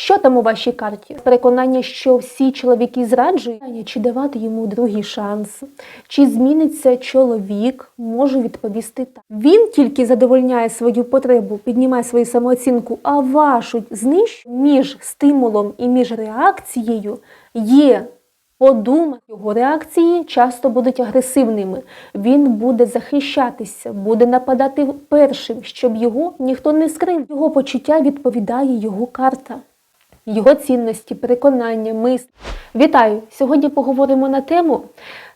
Що там у вашій карті? Переконання, що всі чоловіки зраджують, чи давати йому другий шанс, чи зміниться чоловік, можу відповісти так. Він тільки задовольняє свою потребу, піднімає свою самооцінку, а вашу знищує між стимулом і між реакцією є подумати. Його реакції часто будуть агресивними. Він буде захищатися, буде нападати першим, щоб його ніхто не скрив. Його почуття відповідає його карта його цінності, переконання, мисль. Вітаю! Сьогодні поговоримо на тему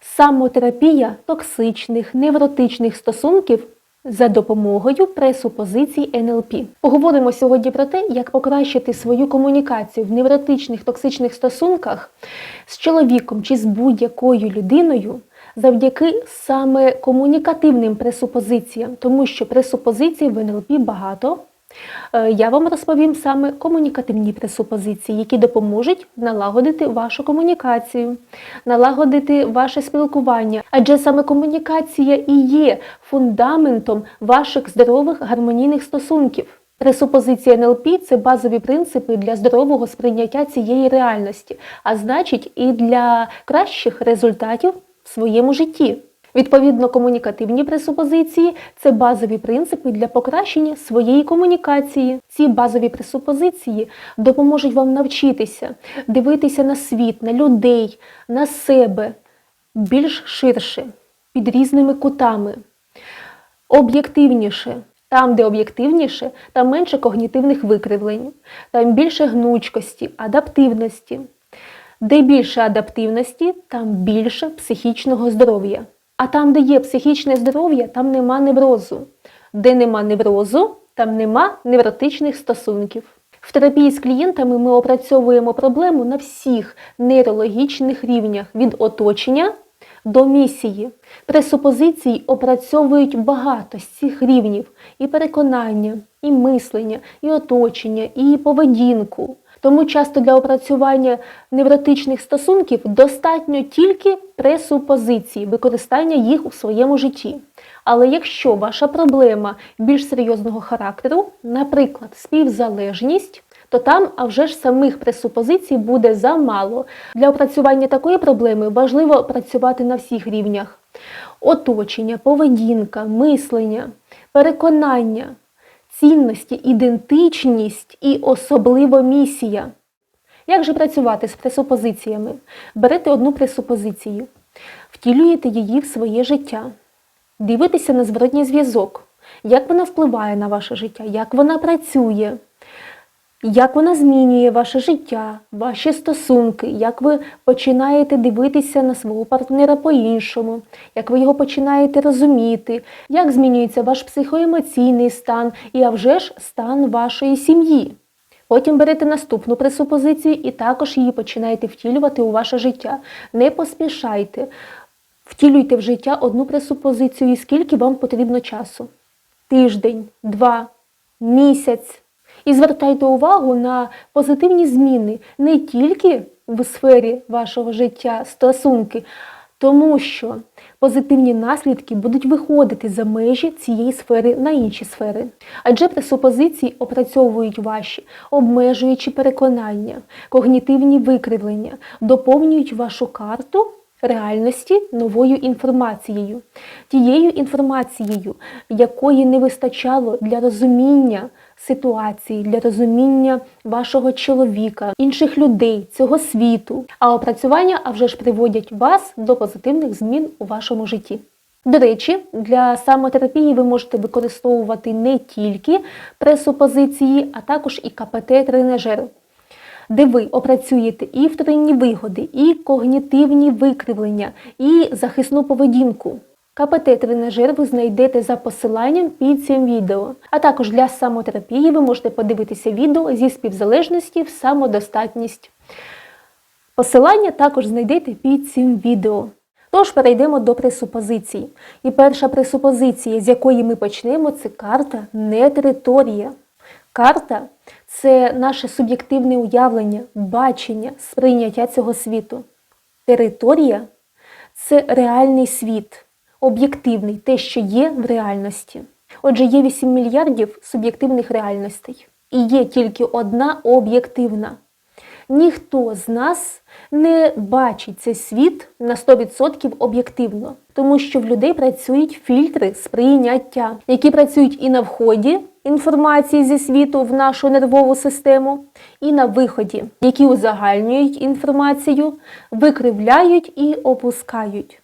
самотерапія токсичних, невротичних стосунків за допомогою пресупозицій НЛП. Поговоримо сьогодні про те, як покращити свою комунікацію в невротичних токсичних стосунках з чоловіком чи з будь-якою людиною. Завдяки саме комунікативним пресупозиціям, тому що пресупозицій в НЛП багато. Е, Я вам розповім саме комунікативні пресупозиції, які допоможуть налагодити вашу комунікацію, налагодити ваше спілкування. Адже саме комунікація і є фундаментом ваших здорових гармонійних стосунків. Пресупозиція НЛП це базові принципи для здорового сприйняття цієї реальності, а значить, і для кращих результатів в своєму житті. Відповідно, комунікативні пресупозиції це базові принципи для покращення своєї комунікації. Ці базові пресупозиції допоможуть вам навчитися дивитися на світ, на людей, на себе більш ширше, під різними кутами, об'єктивніше. Там, де об'єктивніше, там менше когнітивних викривлень, там більше гнучкості, адаптивності. Де більше адаптивності, там більше психічного здоров'я. А там, де є психічне здоров'я, там нема неврозу. Де нема неврозу, там нема невротичних стосунків. В терапії з клієнтами ми опрацьовуємо проблему на всіх нейрологічних рівнях від оточення до місії. Пресупозиції опрацьовують багато з цих рівнів: і переконання, і мислення, і оточення, і поведінку. Тому часто для опрацювання невротичних стосунків достатньо тільки пресупозиції, використання їх у своєму житті. Але якщо ваша проблема більш серйозного характеру, наприклад, співзалежність, то там, а вже ж самих пресупозицій буде замало. Для опрацювання такої проблеми важливо працювати на всіх рівнях: оточення, поведінка, мислення, переконання цінності, ідентичність і особливо місія. Як же працювати з пресупозиціями? Берете одну пресупозицію, втілюєте її в своє життя, дивитеся на зворотній зв'язок, як вона впливає на ваше життя, як вона працює, як вона змінює ваше життя, ваші стосунки, як ви починаєте дивитися на свого партнера по-іншому, як ви його починаєте розуміти, як змінюється ваш психоемоційний стан і, а вже ж, стан вашої сім'ї. Потім берете наступну пресупозицію і також її починаєте втілювати у ваше життя. Не поспішайте, втілюйте в життя одну пресупозицію, і скільки вам потрібно часу: тиждень, два, місяць. І звертайте увагу на позитивні зміни не тільки в сфері вашого життя, стосунки, тому що позитивні наслідки будуть виходити за межі цієї сфери на інші сфери. Адже пресупозиції опрацьовують ваші обмежуючі переконання, когнітивні викривлення, доповнюють вашу карту. Реальності новою інформацією, тією інформацією, якої не вистачало для розуміння ситуації, для розуміння вашого чоловіка, інших людей, цього світу. А опрацювання а вже ж приводять вас до позитивних змін у вашому житті. До речі, для самотерапії ви можете використовувати не тільки пресупозиції, а також і КПТ-тренажер, де ви опрацюєте і вторинні вигоди, і когнітивні викривлення, і захисну поведінку. КПТ-тренажер ви знайдете за посиланням під цим відео. А також для самотерапії ви можете подивитися відео зі співзалежності в самодостатність. Посилання також знайдете під цим відео. Тож перейдемо до пресупозицій. І перша пресупозиція, з якої ми почнемо, це карта не територія. Карта це наше суб'єктивне уявлення, бачення, сприйняття цього світу. Територія це реальний світ, об'єктивний, те, що є в реальності. Отже, є 8 мільярдів суб'єктивних реальностей. і є тільки одна об'єктивна. Ніхто з нас не бачить цей світ на 100% об'єктивно, тому що в людей працюють фільтри сприйняття, які працюють і на вході інформації зі світу в нашу нервову систему, і на виході, які узагальнюють інформацію, викривляють і опускають.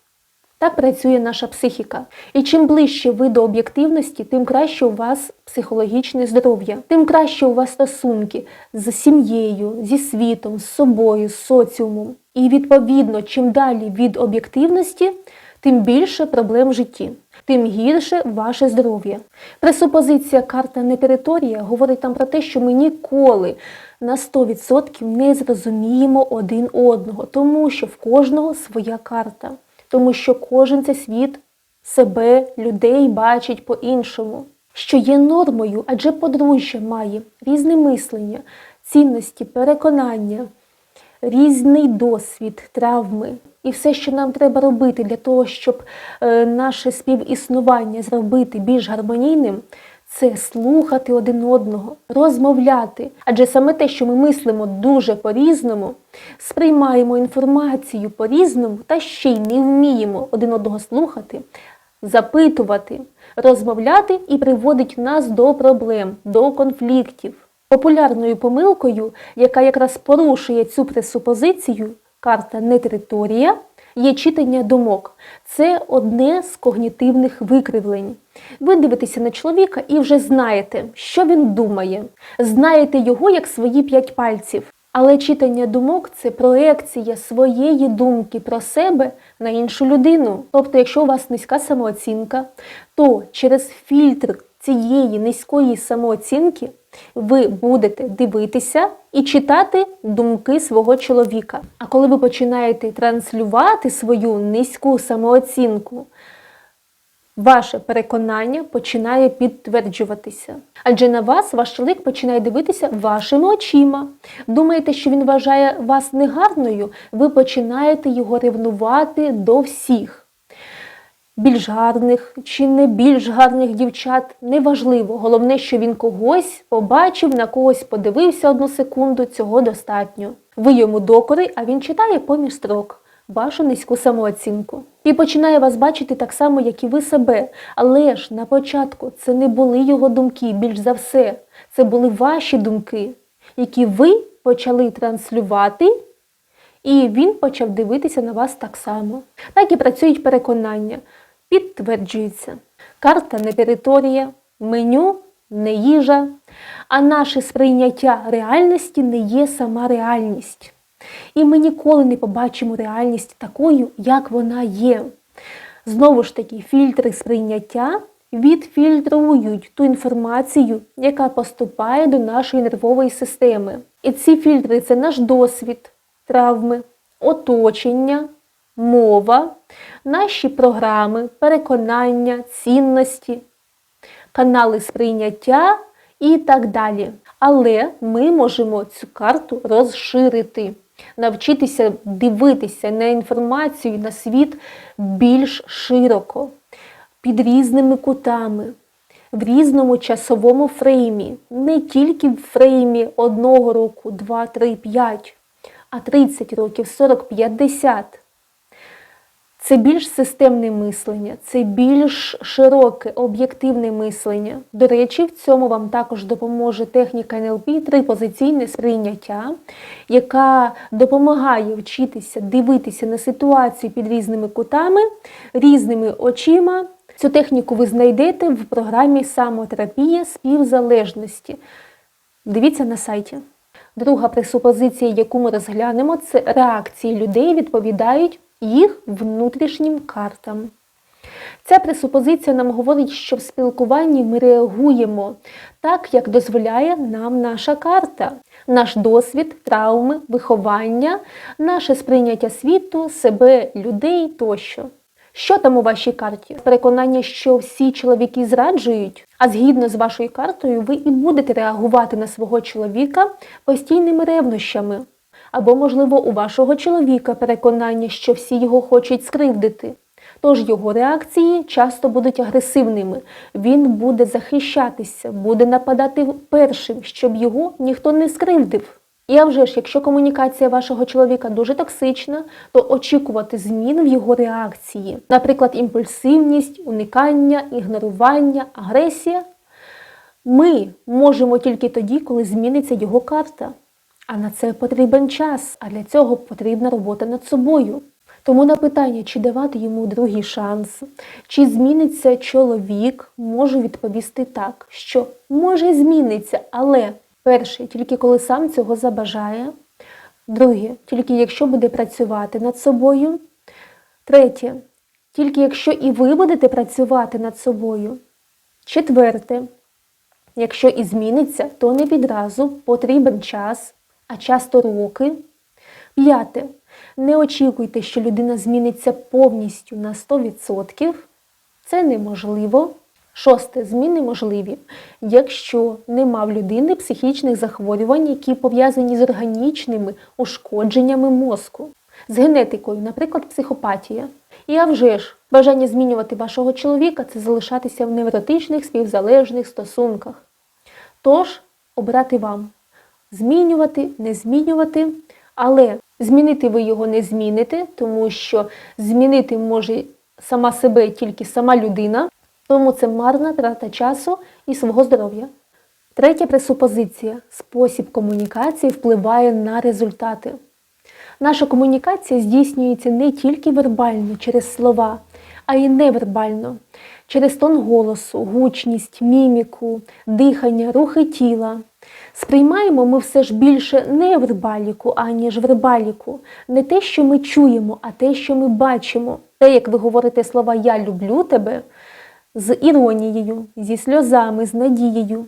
Так працює наша психіка. І чим ближче ви до об'єктивності, тим краще у вас психологічне здоров'я, тим краще у вас стосунки з сім'єю, зі світом, з собою, з соціумом. І відповідно, чим далі від об'єктивності, тим більше проблем в житті, тим гірше ваше здоров'я. Пресупозиція карта не територія говорить там про те, що ми ніколи на 100% не зрозуміємо один одного, тому що в кожного своя карта тому що кожен цей світ себе, людей бачить по-іншому, що є нормою, адже подружжя має різне мислення, цінності, переконання, різний досвід, травми. І все, що нам треба робити для того, щоб е, наше співіснування зробити більш гармонійним, це слухати один одного, розмовляти. Адже саме те, що ми мислимо дуже по-різному, сприймаємо інформацію по-різному та ще й не вміємо один одного слухати, запитувати, розмовляти і приводить нас до проблем, до конфліктів. Популярною помилкою, яка якраз порушує цю пресупозицію, карта не територія, є читання думок. Це одне з когнітивних викривлень. Ви дивитеся на чоловіка і вже знаєте, що він думає, знаєте його як свої п'ять пальців. Але читання думок це проекція своєї думки про себе на іншу людину. Тобто, якщо у вас низька самооцінка, то через фільтр цієї низької самооцінки ви будете дивитися і читати думки свого чоловіка. А коли ви починаєте транслювати свою низьку самооцінку, ваше переконання починає підтверджуватися. Адже на вас ваш чоловік починає дивитися вашими очима. Думаєте, що він вважає вас негарною, ви починаєте його ревнувати до всіх. Більш гарних чи не більш гарних дівчат неважливо. Головне, що він когось побачив, на когось подивився одну секунду, цього достатньо. Ви йому докори, а він читає поміж строк вашу низьку самооцінку. І починає вас бачити так само, як і ви себе. Але ж на початку це не були його думки, більш за все, це були ваші думки, які ви почали транслювати, і він почав дивитися на вас так само. Так і працюють переконання, підтверджуються. Карта не територія, меню не їжа, а наше сприйняття реальності не є сама реальність. І ми ніколи не побачимо реальність такою, як вона є. Знову ж таки, фільтри сприйняття відфільтрують ту інформацію, яка поступає до нашої нервової системи. І ці фільтри це наш досвід, травми, оточення, мова, наші програми, переконання, цінності, канали сприйняття і так далі. Але ми можемо цю карту розширити навчитися дивитися на інформацію, на світ більш широко, під різними кутами, в різному часовому фреймі, не тільки в фреймі одного року, два, три, п'ять, а 30 років, 40, 50. Це більш системне мислення, це більш широке, об'єктивне мислення. До речі, в цьому вам також допоможе техніка НЛП трипозиційне сприйняття, яка допомагає вчитися дивитися на ситуацію під різними кутами, різними очима. Цю техніку ви знайдете в програмі самотерапія співзалежності. Дивіться на сайті. Друга пресупозиція, яку ми розглянемо, це реакції людей відповідають їх внутрішнім картам. Ця пресупозиція нам говорить, що в спілкуванні ми реагуємо так, як дозволяє нам наша карта, наш досвід, травми, виховання, наше сприйняття світу, себе, людей тощо. Що там у вашій карті? Переконання, що всі чоловіки зраджують, а згідно з вашою картою, ви і будете реагувати на свого чоловіка постійними ревнощами. Або, можливо, у вашого чоловіка переконання, що всі його хочуть скривдити. Тож його реакції часто будуть агресивними. Він буде захищатися, буде нападати першим, щоб його ніхто не скривдив. І а вже ж, якщо комунікація вашого чоловіка дуже токсична, то очікувати змін в його реакції, наприклад, імпульсивність, уникання, ігнорування, агресія, ми можемо тільки тоді, коли зміниться його карта. А на це потрібен час, а для цього потрібна робота над собою. Тому на питання, чи давати йому другий шанс, чи зміниться чоловік, можу відповісти так, що може зміниться, але перше, тільки коли сам цього забажає, друге, тільки якщо буде працювати над собою, третє, тільки якщо і ви будете працювати над собою, четверте, якщо і зміниться, то не відразу потрібен час, а часто роки. П'яте. Не очікуйте, що людина зміниться повністю на 100%. Це неможливо. Шосте. Зміни можливі, якщо нема в людини психічних захворювань, які пов'язані з органічними ушкодженнями мозку, з генетикою, наприклад, психопатія. І а вже ж, бажання змінювати вашого чоловіка це залишатися в невротичних співзалежних стосунках. Тож, обрати вам змінювати, не змінювати, але змінити ви його не зміните, тому що змінити може сама себе тільки сама людина, тому це марна трата часу і свого здоров'я. Третя пресупозиція спосіб комунікації впливає на результати. Наша комунікація здійснюється не тільки вербально через слова, а й невербально, через тон голосу, гучність, міміку, дихання, рухи тіла. Сприймаємо ми все ж більше не вербаліку, аніж вербаліку. Не те, що ми чуємо, а те, що ми бачимо. Те, як ви говорите слова Я люблю тебе з іронією, зі сльозами, з надією,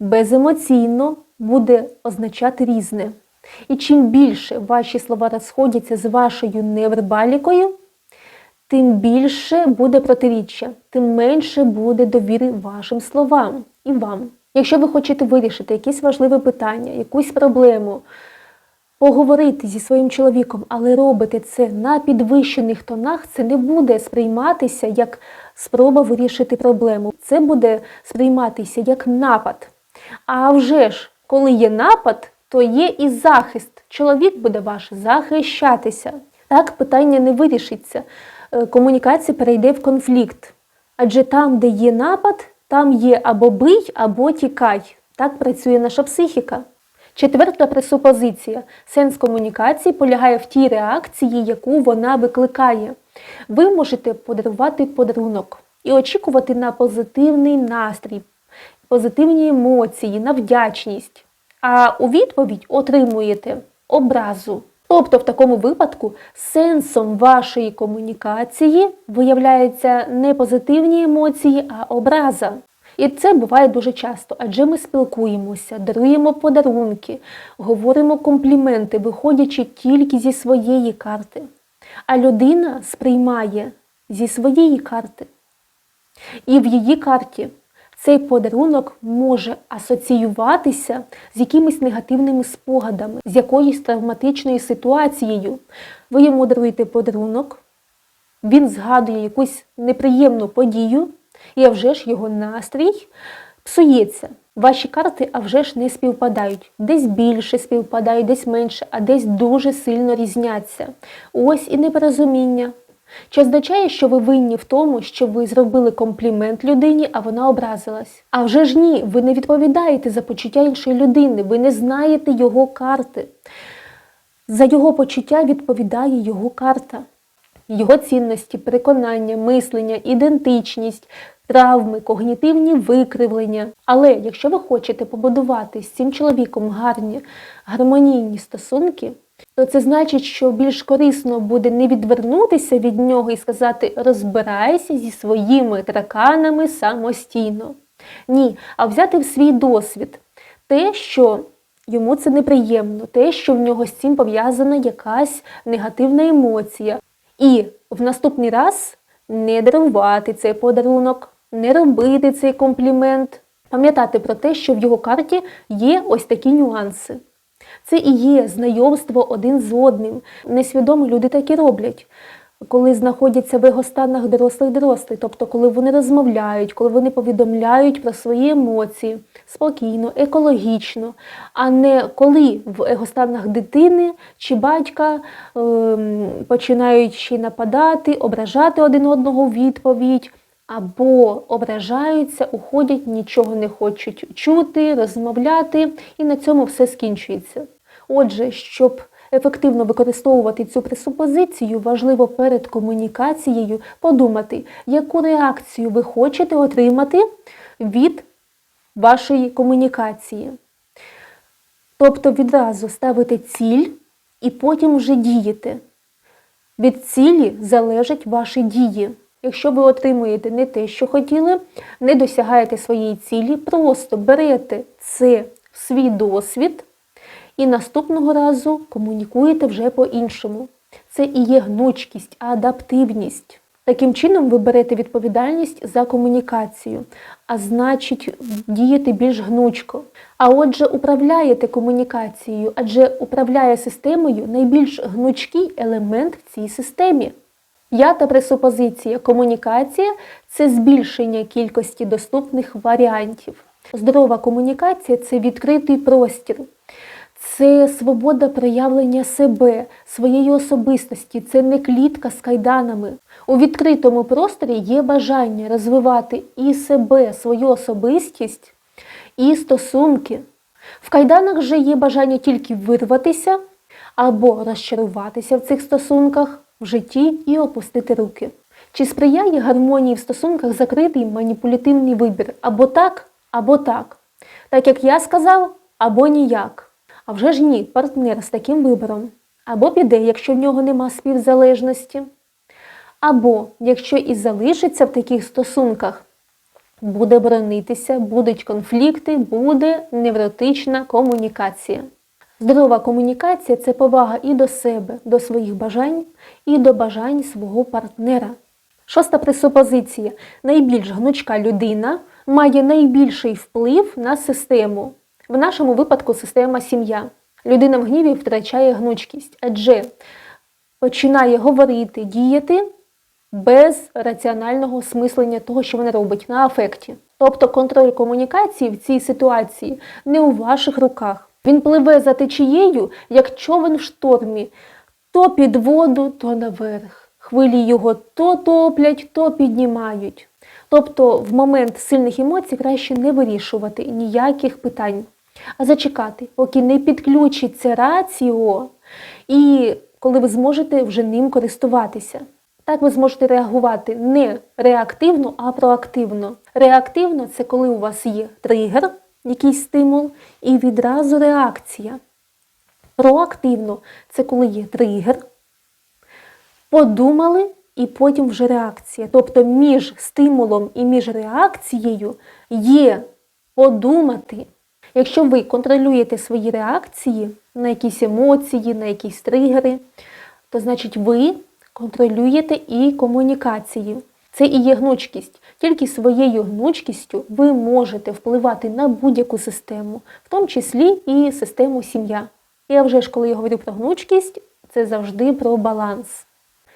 беземоційно буде означати різне. І чим більше ваші слова розходяться з вашою невербалікою, тим більше буде протиріччя, тим менше буде довіри вашим словам і вам. Якщо ви хочете вирішити якесь важливе питання, якусь проблему, поговорити зі своїм чоловіком, але робите це на підвищених тонах, це не буде сприйматися як спроба вирішити проблему. Це буде сприйматися як напад. А вже ж, коли є напад, то є і захист. Чоловік буде ваш захищатися. Так питання не вирішиться. Е, Комунікація перейде в конфлікт. Адже там, де є напад, там є або бий, або тікай. Так працює наша психіка. Четверта пресупозиція. Сенс комунікації полягає в тій реакції, яку вона викликає. Ви можете подарувати подарунок і очікувати на позитивний настрій, позитивні емоції, на вдячність. А у відповідь отримуєте образу. Тобто, в такому випадку сенсом вашої комунікації виявляються не позитивні емоції, а образа. І це буває дуже часто, адже ми спілкуємося, даруємо подарунки, говоримо компліменти, виходячи тільки зі своєї карти. А людина сприймає зі своєї карти. І в її карті цей подарунок може асоціюватися з якимись негативними спогадами, з якоюсь травматичною ситуацією. Ви йому даруєте подарунок, він згадує якусь неприємну подію, і а вже ж його настрій псується. Ваші карти а вже ж не співпадають. Десь більше співпадають, десь менше, а десь дуже сильно різняться. Ось і непорозуміння. Чи означає, що ви винні в тому, що ви зробили комплімент людині, а вона образилась? А вже ж ні, ви не відповідаєте за почуття іншої людини, ви не знаєте його карти. За його почуття відповідає його карта, його цінності, переконання, мислення, ідентичність, травми, когнітивні викривлення. Але якщо ви хочете побудувати з цим чоловіком гарні, гармонійні стосунки, то це значить, що більш корисно буде не відвернутися від нього і сказати розбирайся зі своїми тараканами самостійно. Ні, а взяти в свій досвід те, що йому це неприємно, те, що в нього з цим пов'язана якась негативна емоція. І в наступний раз не дарувати цей подарунок, не робити цей комплімент, пам'ятати про те, що в його карті є ось такі нюанси. Це і є знайомство один з одним. Несвідомо люди так і роблять. коли знаходяться в його станах дорослий дорослий, тобто коли вони розмовляють, коли вони повідомляють про свої емоції спокійно, екологічно, а не коли в егостанах дитини чи батька ем, починають нападати, ображати один одного відповідь. Або ображаються, уходять, нічого не хочуть чути, розмовляти, і на цьому все скінчується. Отже, щоб ефективно використовувати цю пресупозицію, важливо перед комунікацією подумати, яку реакцію ви хочете отримати від вашої комунікації. Тобто відразу ставите ціль і потім вже дієте. Від цілі залежать ваші дії. Якщо ви отримуєте не те, що хотіли, не досягаєте своєї цілі, просто берете це в свій досвід і наступного разу комунікуєте вже по-іншому. Це і є гнучкість, адаптивність. Таким чином ви берете відповідальність за комунікацію, а значить, дієте більш гнучко. А отже, управляєте комунікацією, адже управляє системою найбільш гнучкий елемент в цій системі. П'ята пресупозиція комунікація це збільшення кількості доступних варіантів. Здорова комунікація це відкритий простір, це свобода проявлення себе, своєї особистості, це не клітка з кайданами. У відкритому просторі є бажання розвивати і себе, свою особистість, і стосунки. В кайданах же є бажання тільки вирватися або розчаруватися в цих стосунках в житті і опустити руки. Чи сприяє гармонії в стосунках закритий маніпулятивний вибір або так, або так? Так як я сказав, або ніяк. А вже ж ні, партнер з таким вибором. Або піде, якщо в нього нема співзалежності. Або, якщо і залишиться в таких стосунках, буде боронитися, будуть конфлікти, буде невротична комунікація. Здорова комунікація це повага і до себе, до своїх бажань, і до бажань свого партнера. Шоста пресупозиція. Найбільш гнучка людина має найбільший вплив на систему. В нашому випадку система сім'я. Людина в гніві втрачає гнучкість, адже починає говорити, діяти без раціонального осмислення того, що вона робить на афекті. Тобто контроль комунікації в цій ситуації не у ваших руках. Він пливе за течією, як човен в штормі, то під воду, то наверх. Хвилі його то топлять, то піднімають. Тобто в момент сильних емоцій краще не вирішувати ніяких питань, а зачекати, поки не підключиться раціо, і коли ви зможете вже ним користуватися. Так ви зможете реагувати не реактивно, а проактивно. Реактивно це коли у вас є тригер, якийсь стимул, і відразу реакція. Проактивно це коли є тригер, подумали і потім вже реакція. Тобто між стимулом і між реакцією є подумати. Якщо ви контролюєте свої реакції на якісь емоції, на якісь тригери, то значить ви контролюєте і комунікацію. Це і є гнучкість. Тільки своєю гнучкістю ви можете впливати на будь-яку систему, в тому числі і систему сім'я. Я вже ж, коли я говорю про гнучкість, це завжди про баланс.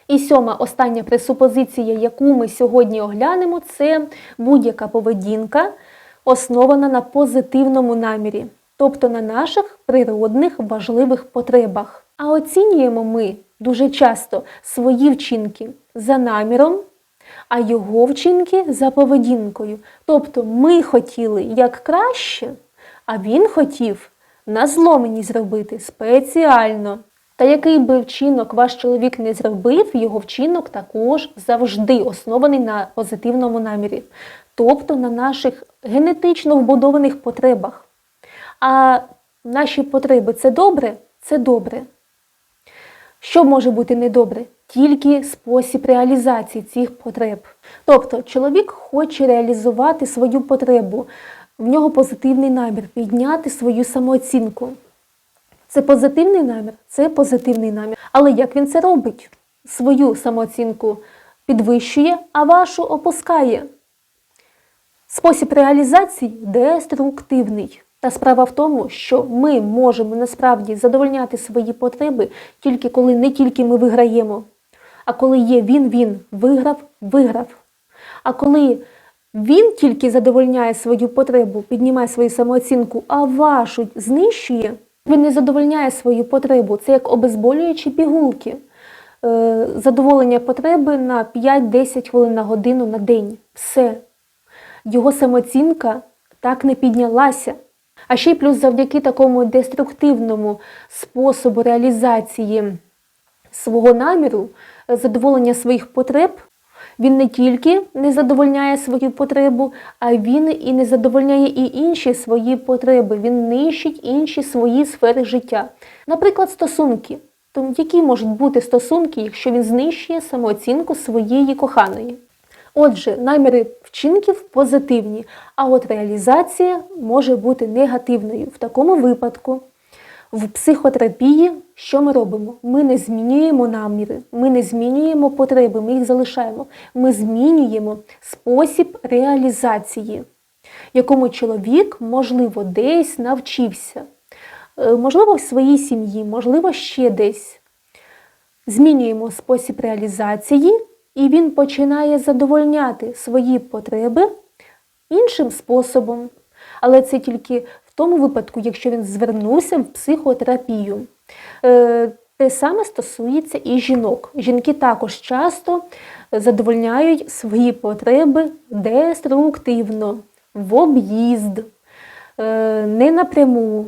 І сьома остання пресупозиція, яку ми сьогодні оглянемо, це будь-яка поведінка, основана на позитивному намірі, тобто на наших природних важливих потребах. А оцінюємо ми дуже часто свої вчинки за наміром, а його вчинки за поведінкою. Тобто ми хотіли як краще, а він хотів на зло мені зробити спеціально. Та який би вчинок ваш чоловік не зробив, його вчинок також завжди оснований на позитивному намірі, тобто на наших генетично вбудованих потребах. А наші потреби це добре? Це добре. Що може бути недобре? Тільки спосіб реалізації цих потреб. Тобто чоловік хоче реалізувати свою потребу, в нього позитивний намір, підняти свою самооцінку. Це позитивний намір, це позитивний намір. Але як він це робить? Свою самооцінку підвищує, а вашу опускає. Спосіб реалізації деструктивний. Та справа в тому, що ми можемо насправді задовольняти свої потреби тільки коли не тільки ми виграємо, А коли є він, він виграв, виграв. А коли він тільки задовольняє свою потребу, піднімає свою самооцінку, а вашу знищує, він не задовольняє свою потребу. Це як обезболюючі пігулки. Е, Задоволення потреби на 5-10 хвилин на годину на день. Все. Його самооцінка так не піднялася. А ще й плюс завдяки такому деструктивному способу реалізації свого наміру, е, задоволення своїх потреб, він не тільки не задовольняє свою потребу, а він і не задовольняє і інші свої потреби. Він нищить інші свої сфери життя. Наприклад, стосунки. То які можуть бути стосунки, якщо він знищує самооцінку своєї коханої? Отже, наміри вчинків позитивні, а от реалізація може бути негативною. В такому випадку в психотерапії що ми робимо? Ми не змінюємо наміри, ми не змінюємо потреби, ми їх залишаємо. Ми змінюємо спосіб реалізації, якому чоловік, можливо, десь навчився. Е, Можливо, в своїй сім'ї, можливо, ще десь. Змінюємо спосіб реалізації, і він починає задовольняти свої потреби іншим способом. Але це тільки в тому випадку, якщо він звернувся в психотерапію. Е, Те саме стосується і жінок. Жінки також часто задовольняють свої потреби деструктивно, в об'їзд, е, не напряму.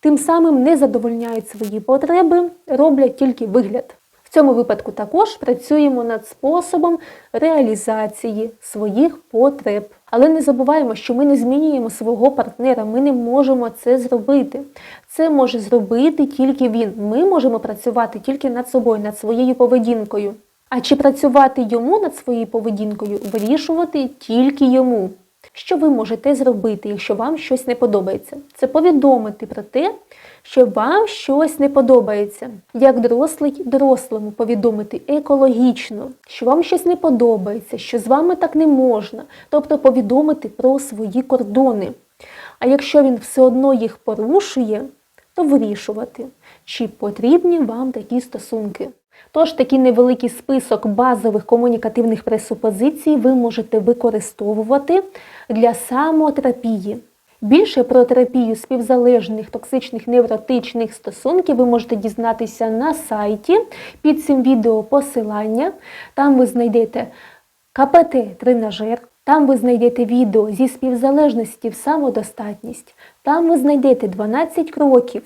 Тим самим не задовольняють свої потреби, роблять тільки вигляд. Цьому випадку також працюємо над способом реалізації своїх потреб. Але не забуваємо, що ми не змінюємо свого партнера, ми не можемо це зробити. Це може зробити тільки він. Ми можемо працювати тільки над собою, над своєю поведінкою. А чи працювати йому над своєю поведінкою, вирішувати тільки йому. Що ви можете зробити, якщо вам щось не подобається? Це повідомити про те, що вам щось не подобається. Як дорослий дорослому повідомити екологічно, що вам щось не подобається, що з вами так не можна, тобто повідомити про свої кордони. А якщо він все одно їх порушує, то вирішувати, чи потрібні вам такі стосунки. Тож такий невеликий список базових комунікативних пресупозицій ви можете використовувати для самотерапії. Більше про терапію співзалежних токсичних невротичних стосунків ви можете дізнатися на сайті. Під цим відео посилання. Там ви знайдете КПТ-тренажер, там ви знайдете відео зі співзалежності в самодостатність, там ви знайдете 12 кроків,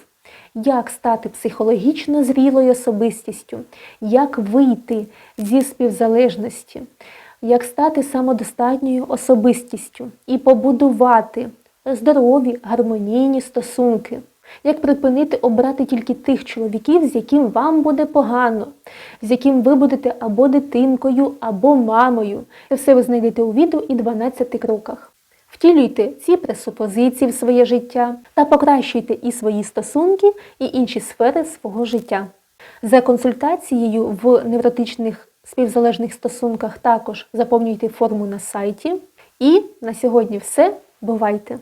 як стати психологічно зрілою особистістю, як вийти зі співзалежності, як стати самодостатньою особистістю і побудувати здорові, гармонійні стосунки. Як припинити обрати тільки тих чоловіків, з яким вам буде погано, з яким ви будете або дитинкою, або мамою. Це все ви знайдете у відео і 12 кроках. Втілюйте ці пресупозиції в своє життя та покращуйте і свої стосунки, і інші сфери свого життя. За консультацією в невротичних співзалежних стосунках також заповнюйте форму на сайті. І на сьогодні все. Бувайте!